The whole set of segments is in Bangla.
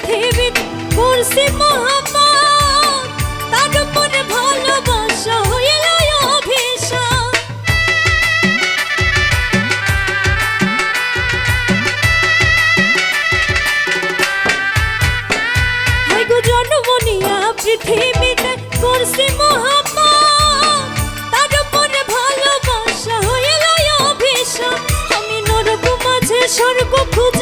জনমনিয়া পৃথিবী করছি মহাপাপ, তার উপরে ভালোবাসা হইল অভিশাপ। হাই গো জনমনিয়া পৃথিবীতে করছি মহাপাপ, তার আমি নরক মাঝে স্বর্গ খুঁজে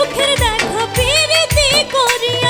সুখের দেখা পিরিতি করিয়া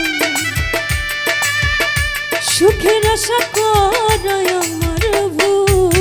সুখের আশা করয় আমার ভুল।